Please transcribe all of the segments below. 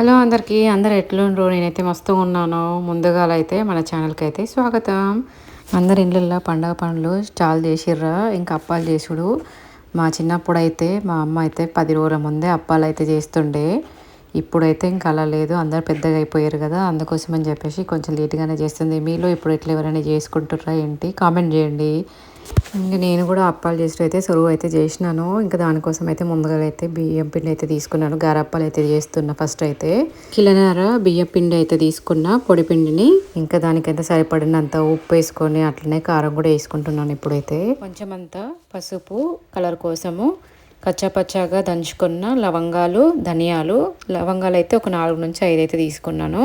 Hello అందరికీ అందరు ఎట్లుండ్రు? నేనైతే మస్తు ఉన్నాను. ముందుగా అయితే మన ఛానల్కి అయితే స్వాగతం. అందరి ఇళ్ళల్లో పండగ పనులు స్టాల్ చేసిర్రా? ఇంకా అప్పాలు చేసుడు. మా చిన్నప్పుడు అయితే మా అమ్మ అయితే పది రోజుల ముందే అప్పాలు అయితే చేస్తుండే. ఇప్పుడైతే ఇంకా అలా లేదు. అందరు పెద్దగా అయిపోయారు కదా. అందుకోసం అని చెప్పేసి కొంచెం లేట్గానే చేస్తుంది. మీలో ఇప్పుడు ఎట్లా ఎవరైనా చేసుకుంటుర్రా ఏంటి? కామెంట్ చేయండి. ఇంకా నేను కూడా అప్పాలు చేసినట్టు అయితే సొరువు అయితే చేసినాను. ఇంకా దానికోసం అయితే ముందుగా అయితే బియ్యం పిండి అయితే తీసుకున్నాను. గారప్పాలు అయితే చేస్తున్నా ఫస్ట్ అయితే. కిలనర బియ్యం పిండి అయితే తీసుకున్న పొడి పిండిని. ఇంకా దానికైతే సరిపడినంత ఉప్పు వేసుకొని అట్లనే కారం కూడా వేసుకుంటున్నాను ఇప్పుడైతే. కొంచెం అంతా పసుపు కలర్ కోసము కచ్చాపచ్చాగా దంచుకున్న లవంగాలు ధనియాలు లవంగాలు అయితే ఒక నాలుగు నుంచి ఐదు అయితే తీసుకున్నాను.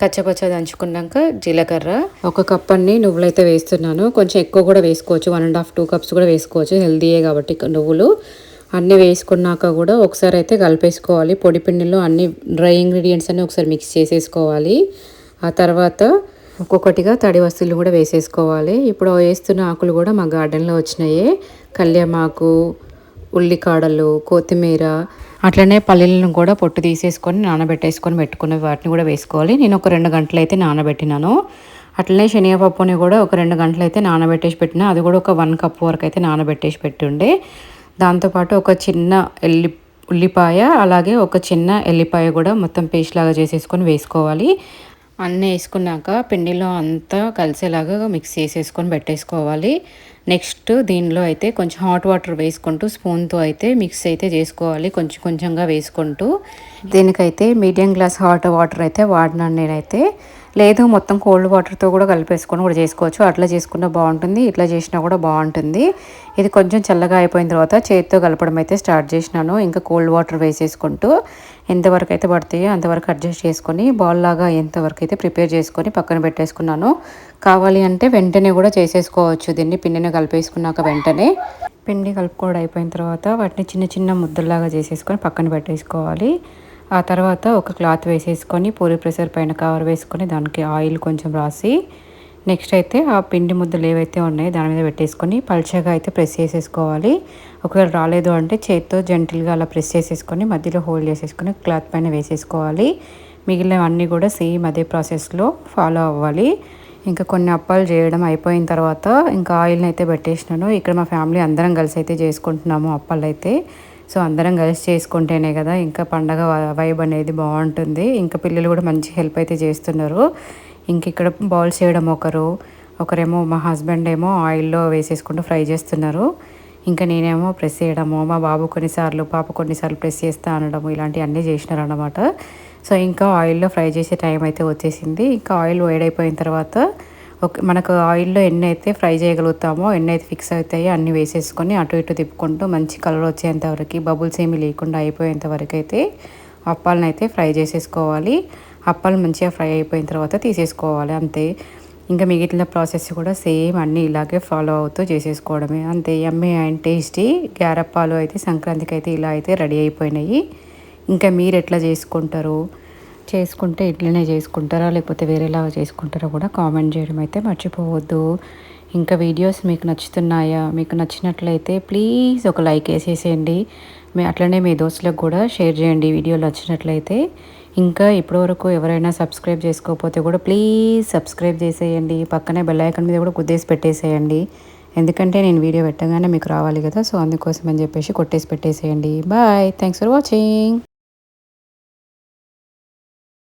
కచ్చపచ్చ దంచుకున్నాక జీలకర్ర. ఒక కప్ అన్ని నువ్వులైతే వేస్తున్నాను. కొంచెం ఎక్కువ కూడా వేసుకోవచ్చు. One and half two cups కూడా వేసుకోవచ్చు. హెల్దీయే కాబట్టి నువ్వులు. అన్నీ వేసుకున్నాక కూడా ఒకసారి అయితే కలిపేసుకోవాలి. పొడి పిండిలో అన్ని డ్రై ఇంగ్రీడియంట్స్ అన్నీ ఒకసారి మిక్స్ చేసేసుకోవాలి. ఆ తర్వాత ఒక్కొక్కటిగా తడి వస్తువులు కూడా వేసేసుకోవాలి. ఇప్పుడు వేస్తున్న ఆకులు కూడా మా గార్డెన్లో వచ్చినాయి. కళ్యామాకు ఉల్లికాడలు కొత్తిమీర అట్లనే పల్లీలను కూడా పొట్టు తీసేసుకొని నానబెట్టేసుకొని పెట్టుకున్న వాటిని కూడా వేసుకోవాలి. నేను ఒక రెండు గంటలు అయితే నానబెట్టినాను. అట్లనే శనగపప్పుని కూడా ఒక రెండు గంటలు అయితే నానబెట్టేసి పెట్టిన అది కూడా ఒక వన్ కప్ వరకు అయితే నానబెట్టేసి పెట్టుండే. దాంతోపాటు ఒక చిన్న ఎల్లి ఉల్లిపాయ అలాగే ఒక చిన్న ఎల్లిపాయ కూడా మొత్తం పేస్ట్ లాగా చేసేసుకొని వేసుకోవాలి. అన్నీ వేసుకున్నాక పిండిలో అంతా కలిసేలాగా మిక్స్ చేసేసుకొని పెట్టేసుకోవాలి. నెక్స్ట్ దీనిలో అయితే కొంచెం హాట్ వాటర్ వేసుకుంటూ స్పూన్తో అయితే మిక్స్ అయితే చేసుకోవాలి. కొంచెం కొంచెంగా వేసుకుంటూ. దీనికైతే మీడియం గ్లాస్ హాట్ వాటర్ అయితే వాడినాను నేనైతే లేదు మొత్తం కోల్డ్ వాటర్తో కూడా కలిపేసుకొని కూడా చేసుకోవచ్చు. అట్లా చేసుకున్నా బాగుంటుంది ఇట్లా చేసినా కూడా బాగుంటుంది. ఇది కొంచెం చల్లగా అయిపోయిన తర్వాత చేతితో కలపడం అయితే స్టార్ట్ చేసినాను. ఇంకా కోల్డ్ వాటర్ వేసేసుకుంటూ ఎంతవరకు అయితే పడతాయో అంతవరకు అడ్జస్ట్ చేసుకొని బాల్ లాగా ఎంతవరకు అయితే ప్రిపేర్ చేసుకొని పక్కన పెట్టేసుకున్నాను. కావాలి అంటే వెంటనే కూడా చేసేసుకోవచ్చు. దీన్ని పిండిని కలిపేసుకున్నాక వెంటనే. పిండి కలుపుకోవడం అయిపోయిన తర్వాత వాటిని చిన్న చిన్న ముద్దల్లాగా చేసేసుకొని పక్కన పెట్టేసుకోవాలి. ఆ తర్వాత ఒక క్లాత్ వేసేసుకొని పూరి ప్రెషర్ పైన కవర్ వేసుకొని దానికి ఆయిల్ కొంచెం రాసి నెక్స్ట్ అయితే ఆ పిండి ముద్దలు ఏవైతే ఉన్నాయో దాని మీద పెట్టేసుకొని పల్చగా అయితే ప్రెస్ చేసేసుకోవాలి. ఒకవేళ రాలేదు అంటే చేతితో జెంటిల్గా అలా ప్రెస్ చేసేసుకొని మధ్యలో హోల్డ్ చేసేసుకొని క్లాత్ పైన వేసేసుకోవాలి. మిగిలినవన్నీ కూడా సేమ్ అదే ప్రాసెస్లో ఫాలో అవ్వాలి. ఇంకా కొన్ని అప్పాలు చేయడం అయిపోయిన తర్వాత ఇంకా ఆయిల్ని అయితే పెట్టేసినాను. ఇక్కడ మా ఫ్యామిలీ అందరం కలిసి అయితే చేసుకుంటున్నాము అప్పాలు అయితే సో అందరం కలిసి చేసుకుంటేనే కదా ఇంకా పండగ వైబ్ అనేది బాగుంటుంది. ఇంకా పిల్లలు కూడా మంచి హెల్ప్ అయితే చేస్తున్నారు. ఇంక ఇక్కడ బౌల్స్ చేయడం ఒకరు ఒకరేమో మా హస్బెండ్ ఏమో ఆయిల్లో వేసేసుకుంటూ ఫ్రై చేస్తున్నారు. ఇంకా నేనేమో ప్రెస్ చేయడము మా బాబు కొన్నిసార్లు పాప కొన్నిసార్లు ప్రెస్ చేస్తా అనడము ఇలాంటివన్నీ చేసినారు అనమాట సో ఇంకా ఆయిల్లో ఫ్రై చేసే టైం అయితే వచ్చేసింది. ఇంకా ఆయిల్ వేడైపోయిన తర్వాత ఒక మనకు ఆయిల్లో ఎన్ని అయితే ఫ్రై చేయగలుగుతామో ఎన్ని అయితే ఫిక్స్ అవుతాయో అన్నీ వేసేసుకొని అటు ఇటు తిప్పుకుంటూ మంచి కలర్ వచ్చేంత వరకు బబుల్స్ ఏమీ లేకుండా అయిపోయేంత వరకు అయితే అప్పాలను అయితే ఫ్రై చేసేసుకోవాలి. అప్పాలు మంచిగా ఫ్రై అయిపోయిన తర్వాత తీసేసుకోవాలి అంతే. ఇంకా మిగిలిన ప్రాసెస్ కూడా సేమ్ అన్నీ ఇలాగే ఫాలో అవుతూ చేసేసుకోవడమే. అంతే ఎమ్మె అండ్ టేస్టీ గ్యారప్పాలు అయితే సంక్రాంతికి అయితే ఇలా అయితే రెడీ అయిపోయినాయి. ఇంకా మీరు ఎట్లా చేసుకుంటారు? చేసుకుంటే ఇట్లనే చేసుకుంటారా లేకపోతే వేరేలాగా చేసుకుంటారా కూడా కామెంట్ చేయడం అయితే మర్చిపోవద్దు. ఇంకా వీడియోస్ మీకు నచ్చుతున్నాయా మీకు నచ్చినట్లయితే ప్లీజ్ ఒక లైక్ వేసేసేయండి. మీ అట్లనే మీ దోస్తులకు కూడా షేర్ చేయండి వీడియోలు నచ్చినట్లయితే. ఇంకా ఇప్పటివరకు ఎవరైనా సబ్స్క్రైబ్ చేసుకోకపోతే కూడా ప్లీజ్ సబ్స్క్రైబ్ చేసేయండి. పక్కనే బెల్ ఐకన్ మీద కూడా గుద్దేసి పెట్టేసేయండి. ఎందుకంటే నేను వీడియో పెట్టగానే మీకు రావాలి కదా సో అందుకోసం అని చెప్పేసి కొట్టేసి పెట్టేసేయండి. Bye thanks for watching.